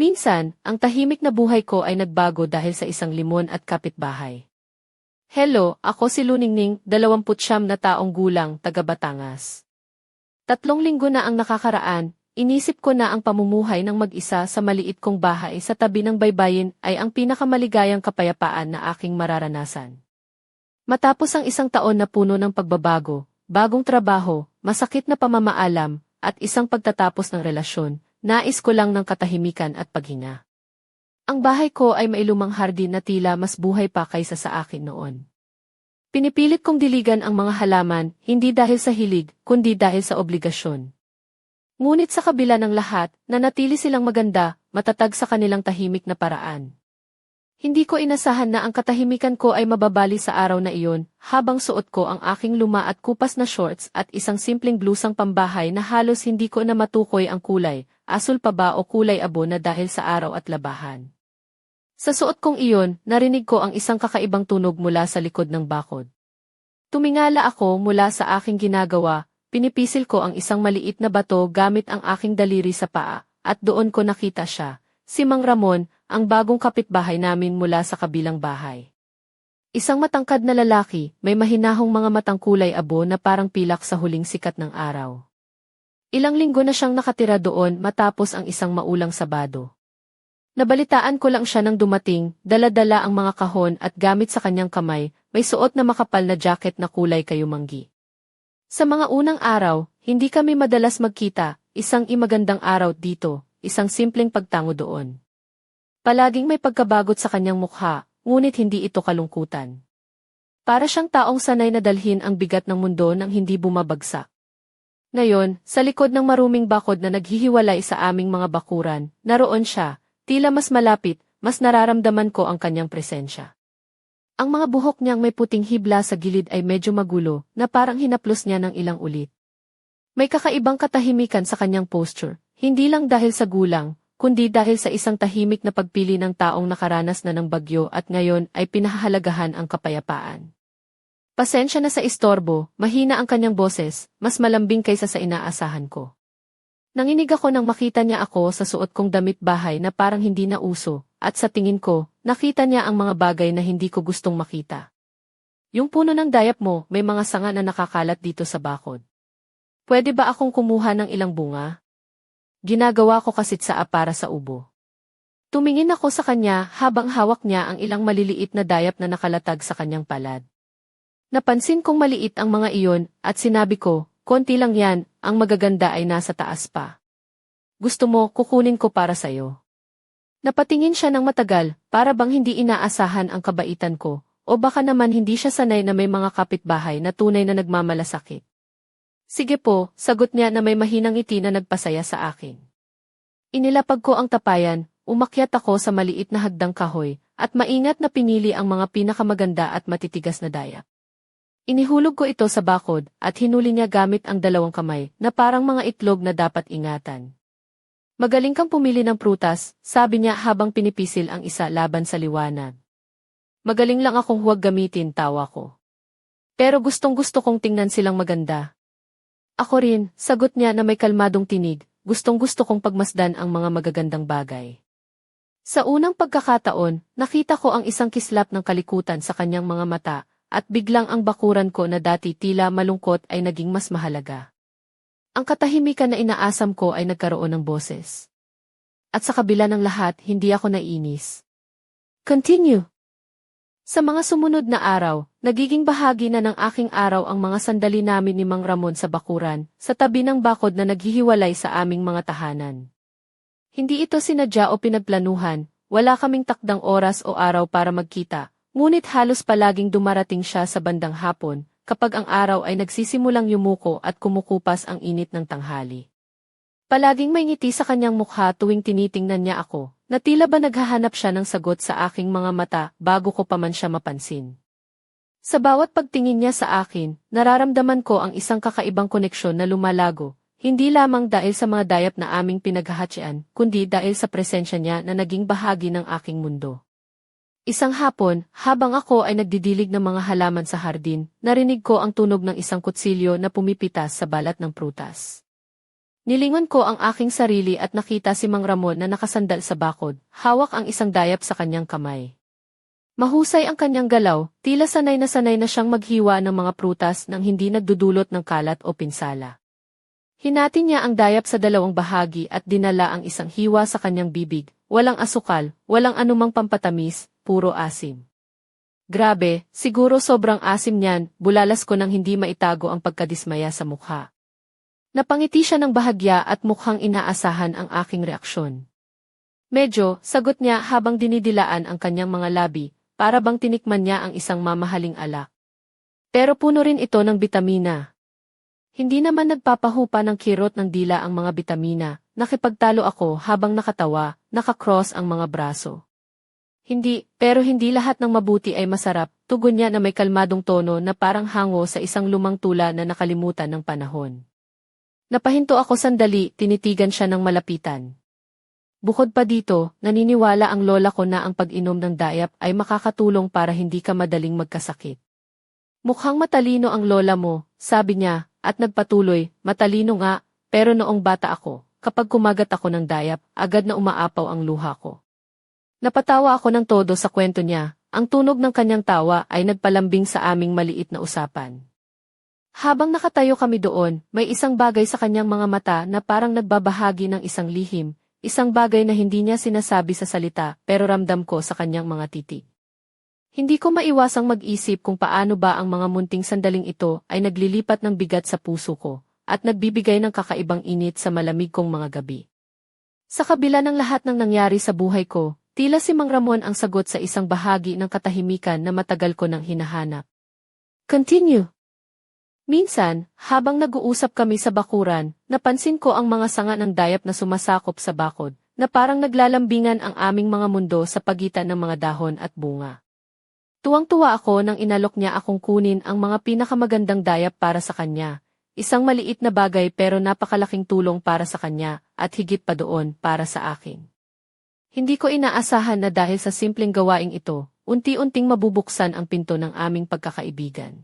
Minsan, ang tahimik na buhay ko ay nagbago dahil sa isang limon at kapitbahay. Hello, ako si Luningning, 29 na taong gulang, taga Batangas. Tatlong linggo na ang nakakaraan, inisip ko na ang pamumuhay ng mag-isa sa maliit kong bahay sa tabi ng baybayin ay ang pinakamaligayang kapayapaan na aking mararanasan. Matapos ang isang taon na puno ng pagbabago, bagong trabaho, masakit na pamamaalam, at isang pagtatapos ng relasyon, nais ko lang ng katahimikan at paghinga. Ang bahay ko ay mailumang hardin na tila mas buhay pa kaysa sa akin noon. Pinipilit kong diligan ang mga halaman, hindi dahil sa hilig, kundi dahil sa obligasyon. Ngunit sa kabila ng lahat, nanatili silang maganda, matatag sa kanilang tahimik na paraan. Hindi ko inasahan na ang katahimikan ko ay mababali sa araw na iyon, habang suot ko ang aking luma at kupas na shorts at isang simpleng blusang pambahay na halos hindi ko na matukoy ang kulay, asul pa ba o kulay abo na dahil sa araw at labahan. Sa suot kong iyon, narinig ko ang isang kakaibang tunog mula sa likod ng bakod. Tumingala ako mula sa aking ginagawa, pinipisil ko ang isang maliit na bato gamit ang aking daliri sa paa, at doon ko nakita siya, si Mang Ramon, ang bagong kapitbahay namin mula sa kabilang bahay. Isang matangkad na lalaki, may mahinahong mga matang kulay abo na parang pilak sa huling sikat ng araw. Ilang linggo na siyang nakatira doon matapos ang isang maulang sabado. Nabalitaan ko lang siya nang dumating, dala-dala ang mga kahon at gamit sa kanyang kamay, may suot na makapal na jacket na kulay kayumanggi. Sa mga unang araw, hindi kami madalas magkita, isang imagandang araw dito, isang simpleng pagtango doon. Palaging may pagkabagot sa kanyang mukha, ngunit hindi ito kalungkutan. Para siyang taong sanay na dalhin ang bigat ng mundo nang hindi bumabagsak. Ngayon, sa likod ng maruming bakod na naghihiwalay sa aming mga bakuran, naroon siya, tila mas malapit, mas nararamdaman ko ang kanyang presensya. Ang mga buhok niyang may puting hibla sa gilid ay medyo magulo, na parang hinaplos niya ng ilang ulit. May kakaibang katahimikan sa kanyang posture, hindi lang dahil sa gulang, kundi dahil sa isang tahimik na pagpili ng taong nakaranas na ng bagyo at ngayon ay pinahahalagahan ang kapayapaan. Pasensya na sa istorbo, mahina ang kanyang boses, mas malambing kaysa sa inaasahan ko. Nanginig ako nang makita niya ako sa suot kong damit bahay na parang hindi na uso, at sa tingin ko, nakita niya ang mga bagay na hindi ko gustong makita. Yung puno ng dayap mo, may mga sanga na nakakalat dito sa bakod. Pwede ba akong kumuha ng ilang bunga? Ginagawa ko kasit sa para sa ubo. Tumingin ako sa kanya habang hawak niya ang ilang maliliit na dayap na nakalatag sa kanyang palad. Napansin kong maliit ang mga iyon, at sinabi ko, konti lang yan, ang magaganda ay nasa taas pa. Gusto mo, kukunin ko para sayo. Napatingin siya ng matagal, para bang hindi inaasahan ang kabaitan ko, o baka naman hindi siya sanay na may mga kapitbahay na tunay na nagmamalasakit. Sige po, sagot niya na may mahinang ngiti na nagpasaya sa akin. Inilapag ko ang tapayan, umakyat ako sa maliit na hagdang kahoy, at maingat na pinili ang mga pinakamaganda at matitigas na dayak. Inihulog ko ito sa bakod at hinuli niya gamit ang dalawang kamay na parang mga itlog na dapat ingatan. Magaling kang pumili ng prutas, sabi niya habang pinipisil ang isa laban sa liwanag. Magaling lang akong huwag gamitin, tawa ko. Pero gustong gusto kong tingnan silang maganda. Ako rin, sagot niya na may kalmadong tinig, gustong gusto kong pagmasdan ang mga magagandang bagay. Sa unang pagkakataon, nakita ko ang isang kislap ng kalikutan sa kanyang mga mata, at biglang ang bakuran ko na dati tila malungkot ay naging mas mahalaga. Ang katahimikan na inaasam ko ay nagkaroon ng boses. At sa kabila ng lahat, hindi ako nainis. Continue. Sa mga sumunod na araw, nagiging bahagi na ng aking araw ang mga sandali namin ni Mang Ramon sa bakuran, sa tabi ng bakod na naghihiwalay sa aming mga tahanan. Hindi ito sinadya o pinagplanuhan, wala kaming takdang oras o araw para magkita, Ngunit halos palaging dumarating siya sa bandang hapon, kapag ang araw ay nagsisimulang yumuko at kumukupas ang init ng tanghali. Palaging may ngiti sa kanyang mukha tuwing tinitingnan niya ako, na tila ba naghahanap siya ng sagot sa aking mga mata bago ko pa man siya mapansin. Sa bawat pagtingin niya sa akin, nararamdaman ko ang isang kakaibang koneksyon na lumalago, hindi lamang dahil sa mga dayap na aming pinaghahatsian, kundi dahil sa presensya niya na naging bahagi ng aking mundo. Isang hapon, habang ako ay nagdidilig ng mga halaman sa hardin, narinig ko ang tunog ng isang kutsilyo na pumipitas sa balat ng prutas. Nilingon ko ang aking sarili at nakita si Mang Ramon na nakasandal sa bakod, hawak ang isang dayap sa kanyang kamay. Mahusay ang kanyang galaw, tila sanay na sanay na siyang maghiwa ng mga prutas nang hindi nagdudulot ng kalat o pinsala. Hinati niya ang dayap sa dalawang bahagi at dinala ang isang hiwa sa kanyang bibig, walang asukal, walang anumang pampatamis, puro asim. Grabe, siguro sobrang asim niyan, bulalas ko nang hindi maitago ang pagkadismaya sa mukha. Napangiti siya ng bahagya at mukhang inaasahan ang aking reaksyon. Medyo, sagot niya habang dinidilaan ang kanyang mga labi, para bang tinikman niya ang isang mamahaling alak. Pero puno rin ito ng bitamina. Hindi naman nagpapahupa ng kirot ng dila ang mga bitamina, nakipagtalo ako habang nakatawa, nakakross ang mga braso. Hindi, pero hindi lahat ng mabuti ay masarap, tugon niya na may kalmadong tono na parang hango sa isang lumang tula na nakalimutan ng panahon. Napahinto ako sandali, tinitigan siya ng malapitan. Bukod pa dito, naniniwala ang lola ko na ang pag-inom ng dayap ay makakatulong para hindi ka madaling magkasakit. Mukhang matalino ang lola mo, sabi niya, at nagpatuloy, matalino nga, pero noong bata ako, kapag kumagat ako ng dayap, agad na umaapaw ang luha ko. Napatawa ako ng todo sa kwento niya, ang tunog ng kanyang tawa ay nagpalambing sa aming maliit na usapan. Habang nakatayo kami doon, may isang bagay sa kanyang mga mata na parang nagbabahagi ng isang lihim, Isang bagay na hindi niya sinasabi sa salita pero ramdam ko sa kanyang mga titig. Hindi ko maiwasang mag-isip kung paano ba ang mga munting sandaling ito ay naglilipat ng bigat sa puso ko at nagbibigay ng kakaibang init sa malamig kong mga gabi. Sa kabila ng lahat ng nangyari sa buhay ko, tila si Mang Ramon ang sagot sa isang bahagi ng katahimikan na matagal ko nang hinahanap. Continue. Minsan, habang nag-uusap kami sa bakuran, napansin ko ang mga sanga ng dayap na sumasakop sa bakod, na parang naglalambingan ang aming mga mundo sa pagitan ng mga dahon at bunga. Tuwang-tuwa ako nang inalok niya akong kunin ang mga pinakamagandang dayap para sa kanya, isang maliit na bagay pero napakalaking tulong para sa kanya, at higit pa doon para sa akin. Hindi ko inaasahan na dahil sa simpleng gawaing ito, unti-unting mabubuksan ang pinto ng aming pagkakaibigan.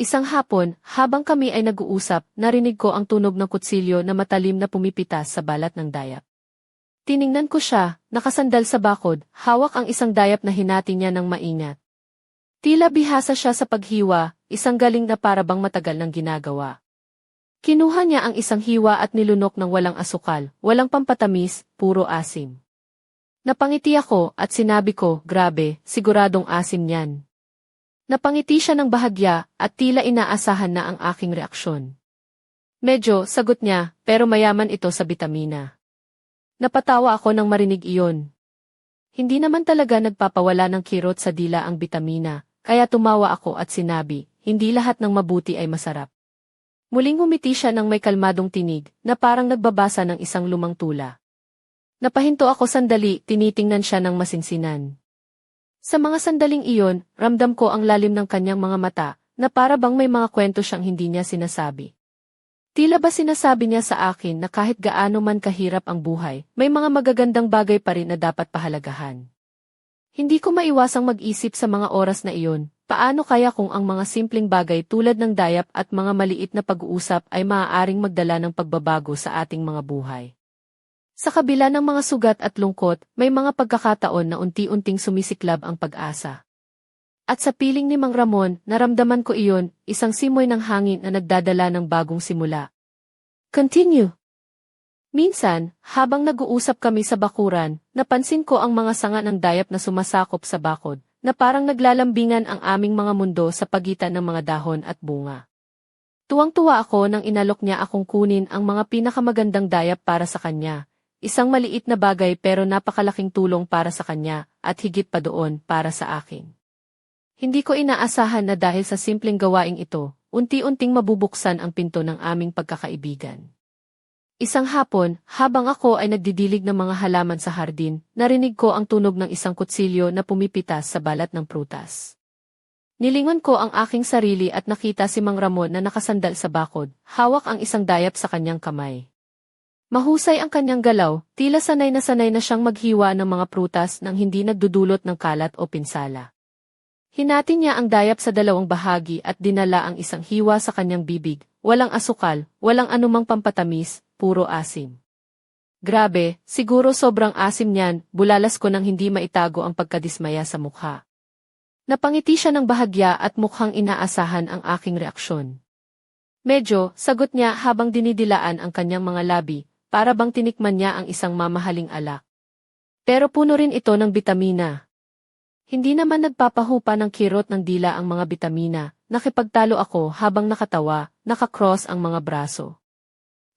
Isang hapon, habang kami ay nag-uusap, narinig ko ang tunog ng kutsilyo na matalim na pumipitas sa balat ng dayap. Tiningnan ko siya, nakasandal sa bakod, hawak ang isang dayap na hinati niya ng maingat. Tila bihasa siya sa paghiwa, isang galing na parabang matagal ng ginagawa. Kinuha niya ang isang hiwa at nilunok ng walang asukal, walang pampatamis, puro asim. Napangiti ako at sinabi ko, grabe, siguradong asim niyan. Napangiti siya ng bahagya at tila inaasahan na ang aking reaksyon. Medyo, sagot niya, pero mayaman ito sa bitamina. Napatawa ako nang marinig iyon. Hindi naman talaga nagpapawala ng kirot sa dila ang bitamina, kaya tumawa ako at sinabi, hindi lahat ng mabuti ay masarap. Muling humiti siya ng may kalmadong tinig, na parang nagbabasa ng isang lumang tula. Napahinto ako sandali, tinitingnan siya ng masinsinan. Sa mga sandaling iyon, ramdam ko ang lalim ng kanyang mga mata, na para bang may mga kwento siyang hindi niya sinasabi. Tila ba sinasabi niya sa akin na kahit gaano man kahirap ang buhay, may mga magagandang bagay pa rin na dapat pahalagahan. Hindi ko maiwasang mag-isip sa mga oras na iyon, paano kaya kung ang mga simpleng bagay tulad ng dayap at mga maliit na pag-uusap ay maaaring magdala ng pagbabago sa ating mga buhay. Sa kabila ng mga sugat at lungkot, may mga pagkakataon na unti-unting sumisiklab ang pag-asa. At sa piling ni Mang Ramon, naramdaman ko iyon, isang simoy ng hangin na nagdadala ng bagong simula. Continue. Minsan, habang nag-uusap kami sa bakuran, napansin ko ang mga sanga ng dayap na sumasakop sa bakod, na parang naglalambingan ang aming mga mundo sa pagitan ng mga dahon at bunga. Tuwang-tuwa ako nang inalok niya akong kunin ang mga pinakamagandang dayap para sa kanya, Isang maliit na bagay pero napakalaking tulong para sa kanya, at higit pa doon para sa akin. Hindi ko inaasahan na dahil sa simpleng gawaing ito, unti-unting mabubuksan ang pinto ng aming pagkakaibigan. Isang hapon, habang ako ay nagdidilig ng mga halaman sa hardin, narinig ko ang tunog ng isang kutsilyo na pumipitas sa balat ng prutas. Nilingon ko ang aking sarili at nakita si Mang Ramon na nakasandal sa bakod, hawak ang isang dayap sa kanyang kamay. Mahusay ang kanyang galaw, tila sanay na sanay na siyang maghiwa ng mga prutas nang hindi nagdudulot ng kalat o pinsala. Hinati niya ang dayap sa dalawang bahagi at dinala ang isang hiwa sa kanyang bibig, walang asukal, walang anumang pampatamis, puro asim. Grabe, siguro sobrang asim niyan, bulalas ko nang hindi maitago ang pagkadismaya sa mukha. Napangiti siya ng bahagya at mukhang inaasahan ang aking reaksyon. Medyo, sagot niya habang dinidilaan ang kanyang mga labi, para bang tinikman niya ang isang mamahaling alak. Pero puno rin ito ng bitamina. Hindi naman nagpapahupa ng kirot ng dila ang mga bitamina, nakipagtalo ako habang nakatawa, nakakross ang mga braso.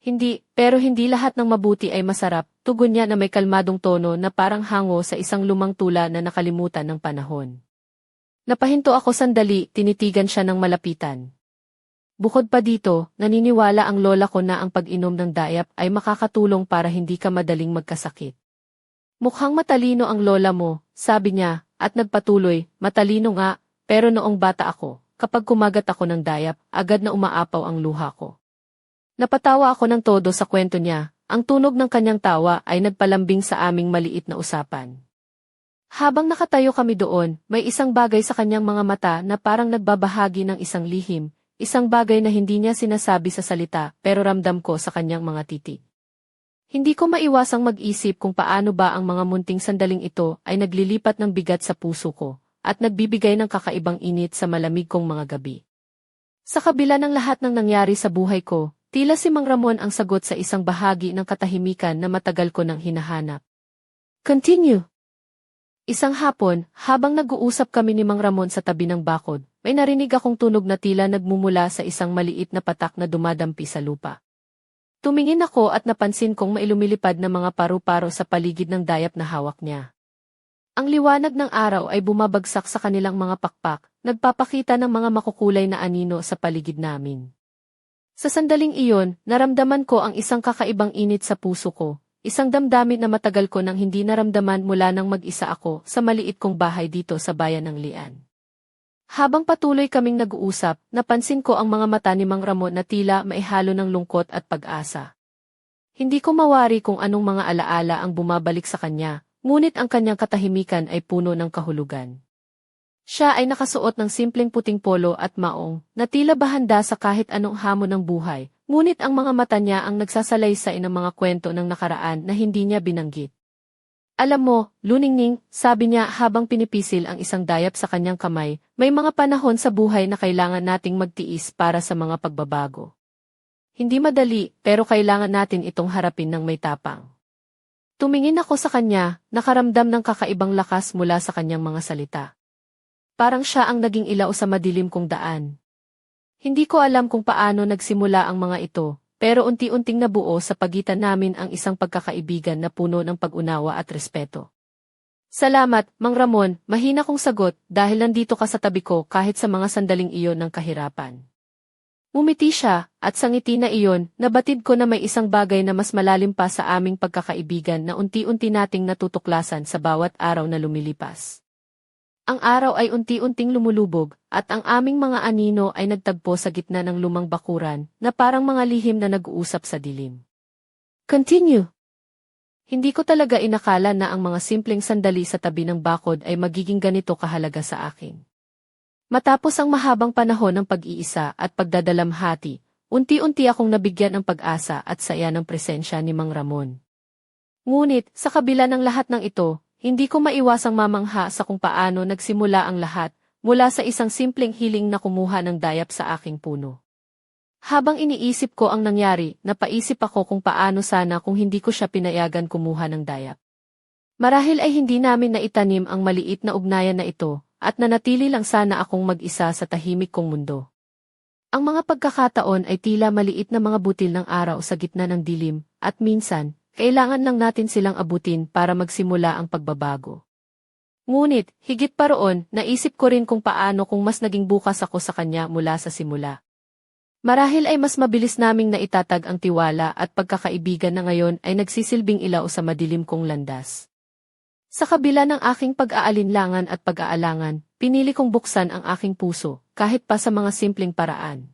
Hindi, pero hindi lahat ng mabuti ay masarap, tugon niya na may kalmadong tono na parang hango sa isang lumang tula na nakalimutan ng panahon. Napahinto ako sandali, tinitigan siya ng malapitan. Bukod pa dito, naniniwala ang lola ko na ang pag-inom ng dayap ay makakatulong para hindi ka madaling magkasakit. Mukhang matalino ang lola mo, sabi niya, at nagpatuloy, matalino nga, pero noong bata ako, kapag kumagat ako ng dayap, agad na umaapaw ang luha ko. Napatawa ako ng todo sa kwento niya, ang tunog ng kanyang tawa ay nagpalambing sa aming maliit na usapan. Habang nakatayo kami doon, may isang bagay sa kanyang mga mata na parang nagbabahagi ng isang lihim, Isang bagay na hindi niya sinasabi sa salita pero ramdam ko sa kanyang mga titik. Hindi ko maiwasang mag-isip kung paano ba ang mga munting sandaling ito ay naglilipat ng bigat sa puso ko at nagbibigay ng kakaibang init sa malamig kong mga gabi. Sa kabila ng lahat ng nangyari sa buhay ko, tila si Mang Ramon ang sagot sa isang bahagi ng katahimikan na matagal ko nang hinahanap. Continue. Isang hapon, habang nag-uusap kami ni Mang Ramon sa tabi ng bakod, may narinig akong tunog na tila nagmumula sa isang maliit na patak na dumadampi sa lupa. Tumingin ako at napansin kong mailumilipad na mga paru-paro sa paligid ng dayap na hawak niya. Ang liwanag ng araw ay bumabagsak sa kanilang mga pakpak, nagpapakita ng mga makukulay na anino sa paligid namin. Sa sandaling iyon, naramdaman ko ang isang kakaibang init sa puso ko, isang damdamin na matagal ko nang hindi naramdaman mula nang mag-isa ako sa maliit kong bahay dito sa bayan ng Lian. Habang patuloy kaming nag-uusap, napansin ko ang mga mata ni Mang Ramon na tila maihalo ng lungkot at pag-asa. Hindi ko mawari kung anong mga alaala ang bumabalik sa kanya, ngunit ang kanyang katahimikan ay puno ng kahulugan. Siya ay nakasuot ng simpleng puting polo at maong, na tila bahanda sa kahit anong hamon ng buhay, ngunit ang mga mata niya ang nagsasalaysay ng mga kwento ng nakaraan na hindi niya binanggit. Alam mo, Luningning, sabi niya habang pinipisil ang isang dayap sa kanyang kamay, may mga panahon sa buhay na kailangan nating magtiis para sa mga pagbabago. Hindi madali, pero kailangan natin itong harapin ng may tapang. Tumingin ako sa kanya, nakaramdam ng kakaibang lakas mula sa kanyang mga salita. Parang siya ang naging ilaw sa madilim kong daan. Hindi ko alam kung paano nagsimula ang mga ito, pero unti-unting nabuo sa pagitan namin ang isang pagkakaibigan na puno ng pag-unawa at respeto. Salamat, Mang Ramon, mahina kong sagot dahil nandito ka sa tabi ko kahit sa mga sandaling iyon ng kahirapan. Umiti siya, at sa ngiti na iyon, nabatid ko na may isang bagay na mas malalim pa sa aming pagkakaibigan na unti-unti nating natutuklasan sa bawat araw na lumilipas. Ang araw ay unti-unting lumulubog, at ang aming mga anino ay nagtagpo sa gitna ng lumang bakuran, na parang mga lihim na nag-uusap sa dilim. Continue. Hindi ko talaga inakala na ang mga simpleng sandali sa tabi ng bakod ay magiging ganito kahalaga sa akin. Matapos ang mahabang panahon ng pag-iisa at pagdadalamhati, unti-unti akong nabigyan ng pag-asa at saya ng presensya ni Mang Ramon. Ngunit, sa kabila ng lahat ng ito, hindi ko maiwasang mamangha sa kung paano nagsimula ang lahat, mula sa isang simpleng hiling na kumuha ng dayap sa aking puno. Habang iniisip ko ang nangyari, napaisip ako kung paano sana kung hindi ko siya pinayagan kumuha ng dayap. Marahil ay hindi namin naitanim ang maliit na ugnayan na ito, at nanatili lang sana akong mag-isa sa tahimik kong mundo. Ang mga pagkakataon ay tila maliit na mga butil ng araw sa gitna ng dilim, at minsan, kailangan lang natin silang abutin para magsimula ang pagbabago. Ngunit, higit pa roon, naisip ko rin kung paano kung mas naging bukas ako sa kanya mula sa simula. Marahil ay mas mabilis naming naitatag ang tiwala at pagkakaibigan na ngayon ay nagsisilbing ilaw sa madilim kong landas. Sa kabila ng aking pag-aalinlangan at pag-aalangan, pinili kong buksan ang aking puso, kahit pa sa mga simpleng paraan.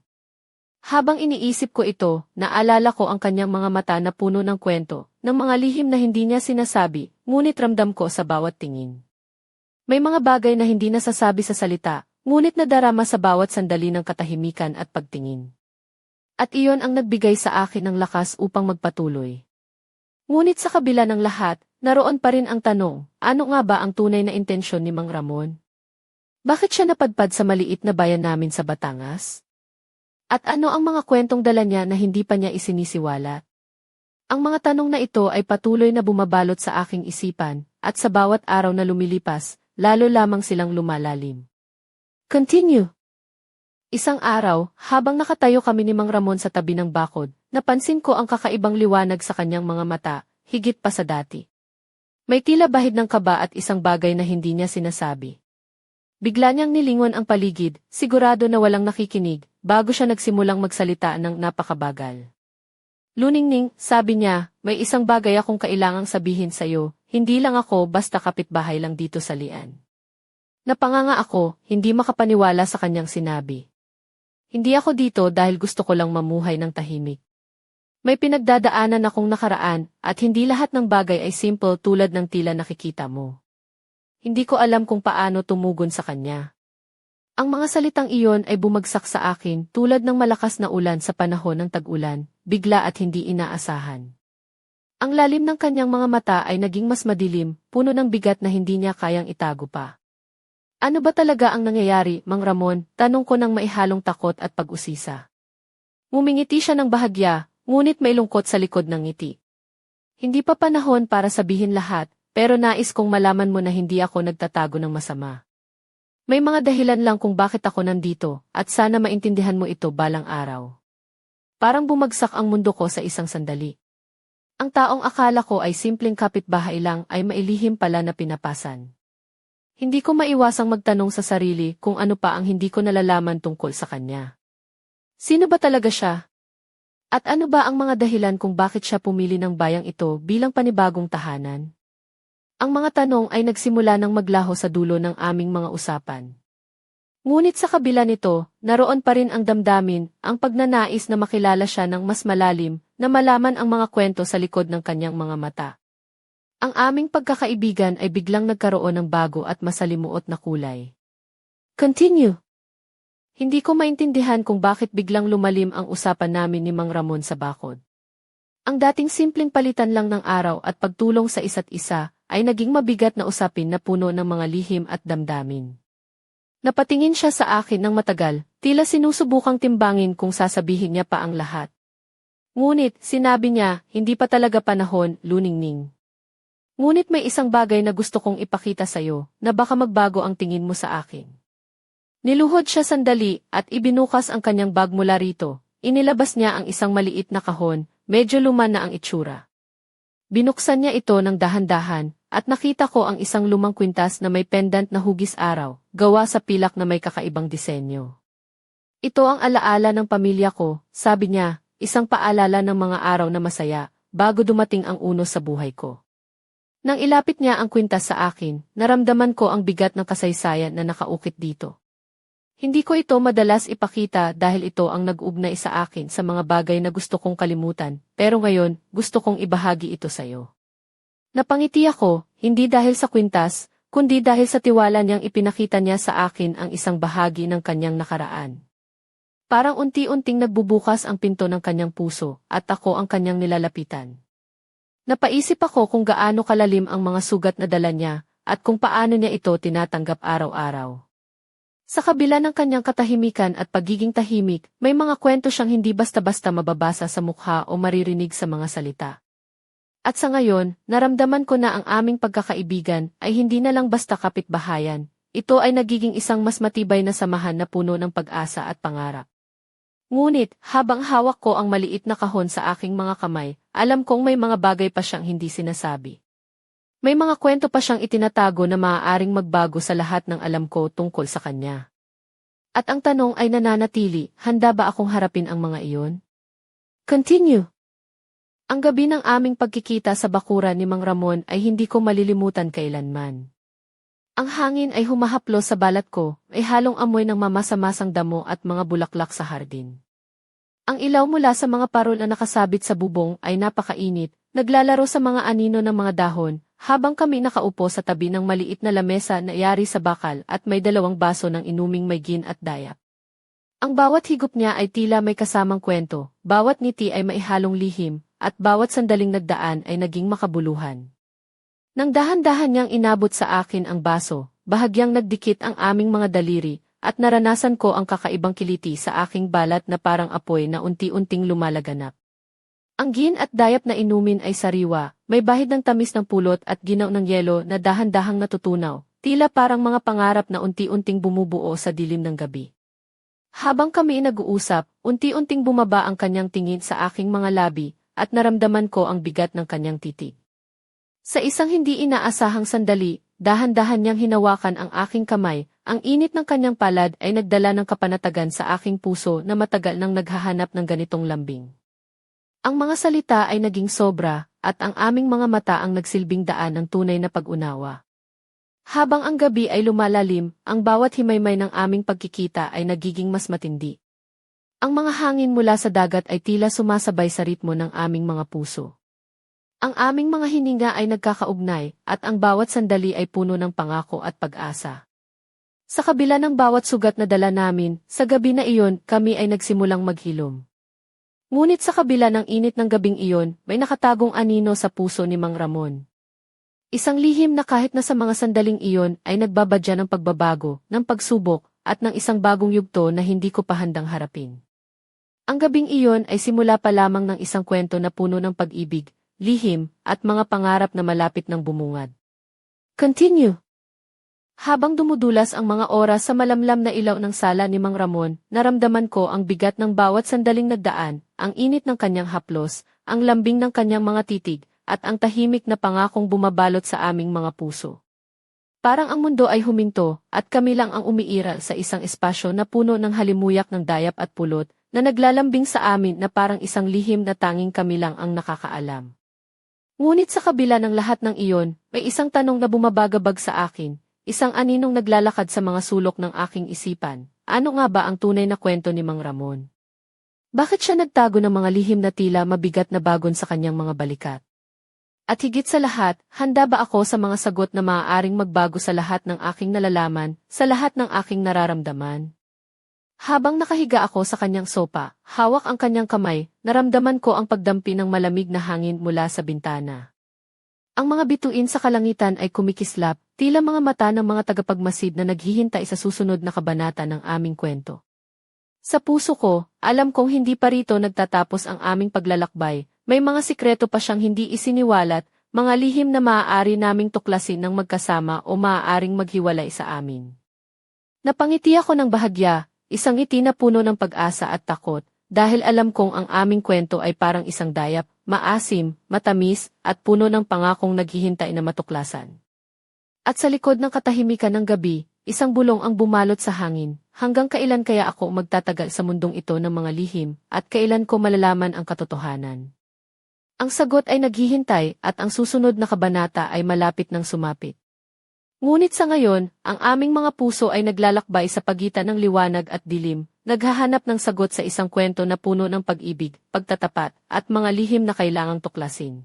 Habang iniisip ko ito, naalala ko ang kanyang mga mata na puno ng kwento, ng mga lihim na hindi niya sinasabi, ngunit ramdam ko sa bawat tingin. May mga bagay na hindi nasasabi sa salita, ngunit nadarama sa bawat sandali ng katahimikan at pagtingin. At iyon ang nagbigay sa akin ng lakas upang magpatuloy. Ngunit sa kabila ng lahat, naroon pa rin ang tanong, ano nga ba ang tunay na intensyon ni Mang Ramon? Bakit siya napadpad sa maliit na bayan namin sa Batangas? At ano ang mga kwentong dala niya na hindi pa niya isinisiwalat? Ang mga tanong na ito ay patuloy na bumabalot sa aking isipan, at sa bawat araw na lumilipas, lalo lamang silang lumalalim. Continue. Isang araw, habang nakatayo kami ni Mang Ramon sa tabi ng bakod, napansin ko ang kakaibang liwanag sa kanyang mga mata, higit pa sa dati. May tila bahid ng kaba at isang bagay na hindi niya sinasabi. Bigla niyang nilingon ang paligid, sigurado na walang nakikinig, bago siya nagsimulang magsalita ng napakabagal. Luningning, sabi niya, may isang bagay akong kailangang sabihin sa'yo, hindi lang ako basta kapitbahay lang dito sa lian. Napanganga ako, hindi makapaniwala sa kanyang sinabi. Hindi ako dito dahil gusto ko lang mamuhay ng tahimik. May pinagdadaanan akong nakaraan, at hindi lahat ng bagay ay simple tulad ng tila nakikita mo. Hindi ko alam kung paano tumugon sa kanya. Ang mga salitang iyon ay bumagsak sa akin tulad ng malakas na ulan sa panahon ng tag-ulan, bigla at hindi inaasahan. Ang lalim ng kanyang mga mata ay naging mas madilim, puno ng bigat na hindi niya kayang itago pa. Ano ba talaga ang nangyayari, Mang Ramon? Tanong ko ng maihalong takot at pag-usisa. Ngumingiti siya ng bahagya, ngunit may lungkot sa likod ng ngiti. Hindi pa panahon para sabihin lahat, pero nais kong malaman mo na hindi ako nagtatago ng masama. May mga dahilan lang kung bakit ako nandito, at sana maintindihan mo ito balang araw. Parang bumagsak ang mundo ko sa isang sandali. Ang taong akala ko ay simpleng kapitbahay lang ay mailihim pala na pinapasan. Hindi ko maiwasang magtanong sa sarili kung ano pa ang hindi ko nalalaman tungkol sa kanya. Sino ba talaga siya? At ano ba ang mga dahilan kung bakit siya pumili ng bayang ito bilang panibagong tahanan? Ang mga tanong ay nagsimula ng maglaho sa dulo ng aming mga usapan. Ngunit sa kabila nito, naroon pa rin ang damdamin, ang pagnanais na makilala siya ng mas malalim, na malaman ang mga kwento sa likod ng kanyang mga mata. Ang aming pagkakaibigan ay biglang nagkaroon ng bago at masalimuot na kulay. Continue. Hindi ko maintindihan kung bakit biglang lumalim ang usapan namin ni Mang Ramon sa bakod. Ang dating simpleng palitan lang ng araw at pagtulong sa isa't isa, ay naging mabigat na usapin na puno ng mga lihim at damdamin. Napatingin siya sa akin ng matagal, tila sinusubukang timbangin kung sasabihin niya pa ang lahat. Ngunit, sinabi niya, hindi pa talaga panahon, luningning. Ngunit may isang bagay na gusto kong ipakita sa'yo, na baka magbago ang tingin mo sa akin. Niluhod siya sandali at ibinukas ang kanyang bag mula rito. Inilabas niya ang isang maliit na kahon, medyo luma na ang itsura. Binuksan niya ito ng dahan-dahan, at nakita ko ang isang lumang kwintas na may pendant na hugis araw, gawa sa pilak na may kakaibang disenyo. Ito ang alaala ng pamilya ko, sabi niya, isang paalala ng mga araw na masaya, bago dumating ang uno sa buhay ko. Nang ilapit niya ang kwintas sa akin, naramdaman ko ang bigat ng kasaysayan na nakaukit dito. Hindi ko ito madalas ipakita dahil ito ang nag-ugnay sa akin sa mga bagay na gusto kong kalimutan, pero ngayon, gusto kong ibahagi ito sa'yo. Napangiti ako, hindi dahil sa kwintas, kundi dahil sa tiwala niyang ipinakita niya sa akin ang isang bahagi ng kanyang nakaraan. Parang unti-unting nagbubukas ang pinto ng kanyang puso, at ako ang kanyang nilalapitan. Napaisip ako kung gaano kalalim ang mga sugat na dala niya, at kung paano niya ito tinatanggap araw-araw. Sa kabila ng kanyang katahimikan at pagiging tahimik, may mga kwento siyang hindi basta-basta mababasa sa mukha o maririnig sa mga salita. At sa ngayon, naramdaman ko na ang aming pagkakaibigan ay hindi na lang basta kapitbahayan, ito ay nagiging isang mas matibay na samahan na puno ng pag-asa at pangarap. Ngunit, habang hawak ko ang maliit na kahon sa aking mga kamay, alam kong may mga bagay pa siyang hindi sinasabi. May mga kwento pa siyang itinatago na maaaring magbago sa lahat ng alam ko tungkol sa kanya. At ang tanong ay nananatili, handa ba akong harapin ang mga iyon? Continue. Ang gabi ng aming pagkikita sa bakuran ni Mang Ramon ay hindi ko malilimutan kailanman. Ang hangin ay humahaplo sa balat ko, ay halong amoy ng mamasa-masang damo at mga bulaklak sa hardin. Ang ilaw mula sa mga parol na nakasabit sa bubong ay napakainit, naglalaro sa mga anino ng mga dahon, habang kami nakaupo sa tabi ng maliit na lamesa na yari sa bakal at may dalawang baso ng inuming may gin at dayap. Ang bawat higop niya ay tila may kasamang kwento, bawat ngiti ay maihalong lihim, at bawat sandaling nagdaan ay naging makabuluhan. Nang dahan-dahan niyang inabot sa akin ang baso, bahagyang nagdikit ang aming mga daliri, at naranasan ko ang kakaibang kiliti sa aking balat na parang apoy na unti-unting lumalaganap. Ang gin at dayap na inumin ay sariwa, may bahid ng tamis ng pulot at ginaw ng yelo na dahan-dahang natutunaw, tila parang mga pangarap na unti-unting bumubuo sa dilim ng gabi. Habang kami nag-uusap, unti-unting bumaba ang kanyang tingin sa aking mga labi, at naramdaman ko ang bigat ng kanyang titig. Sa isang hindi inaasahang sandali, dahan-dahan niyang hinawakan ang aking kamay, ang init ng kanyang palad ay nagdala ng kapanatagan sa aking puso na matagal nang naghahanap ng ganitong lambing. Ang mga salita ay naging sobra, at ang aming mga mata ang nagsilbing daan ng tunay na pag-unawa. Habang ang gabi ay lumalalim, ang bawat himaymay ng aming pagkikita ay nagiging mas matindi. Ang mga hangin mula sa dagat ay tila sumasabay sa ritmo ng aming mga puso. Ang aming mga hininga ay nagkakaugnay, at ang bawat sandali ay puno ng pangako at pag-asa. Sa kabila ng bawat sugat na dala namin, sa gabi na iyon, kami ay nagsimulang maghilom. Ngunit sa kabila ng init ng gabing iyon, may nakatagong anino sa puso ni Mang Ramon. Isang lihim na kahit na sa mga sandaling iyon ay nagbabadya ng pagbabago, ng pagsubok, at ng isang bagong yugto na hindi ko pa handang harapin. Ang gabing iyon ay simula pa lamang ng isang kwento na puno ng pag-ibig, lihim, at mga pangarap na malapit ng bumungad. Continue. Habang dumudulas ang mga oras sa malamlam na ilaw ng sala ni Mang Ramon, naramdaman ko ang bigat ng bawat sandaling nagdaan, ang init ng kanyang haplos, ang lambing ng kanyang mga titig, at ang tahimik na pangakong bumabalot sa aming mga puso. Parang ang mundo ay huminto, at kami lang ang umiiral sa isang espasyo na puno ng halimuyak ng dayap at pulot, na naglalambing sa amin na parang isang lihim na tanging kami lang ang nakakaalam. Ngunit sa kabila ng lahat ng iyon, may isang tanong na bumabagabag sa akin, isang aninong naglalakad sa mga sulok ng aking isipan, ano nga ba ang tunay na kwento ni Mang Ramon? Bakit siya nagtago ng mga lihim na tila mabigat na bagon sa kanyang mga balikat? At higit sa lahat, handa ba ako sa mga sagot na maaaring magbago sa lahat ng aking nalalaman, sa lahat ng aking nararamdaman? Habang nakahiga ako sa kanyang sopa, hawak ang kanyang kamay, naramdaman ko ang pagdampi ng malamig na hangin mula sa bintana. Ang mga bituin sa kalangitan ay kumikislap, tila mga mata ng mga tagapagmasid na naghihintay sa susunod na kabanata ng aming kwento. Sa puso ko, alam kong hindi pa rito nagtatapos ang aming paglalakbay, may mga sikreto pa siyang hindi isiniwalat, mga lihim na maaari naming tuklasin ng magkasama o maaaring maghiwalay sa amin. Napangiti ako ng bahagya, isang ngiti na puno ng pag-asa at takot, dahil alam kong ang aming kwento ay parang isang dayap, maasim, matamis, at puno ng pangakong naghihintay na matuklasan. At sa likod ng katahimikan ng gabi, isang bulong ang bumalot sa hangin, hanggang kailan kaya ako magtatagal sa mundong ito ng mga lihim, at kailan ko malalaman ang katotohanan. Ang sagot ay naghihintay at ang susunod na kabanata ay malapit ng sumapit. Ngunit sa ngayon, ang aming mga puso ay naglalakbay sa pagitan ng liwanag at dilim, naghahanap ng sagot sa isang kwento na puno ng pag-ibig, pagtatapat, at mga lihim na kailangang tuklasin.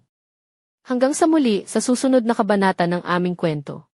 Hanggang sa muli sa susunod na kabanata ng aming kwento.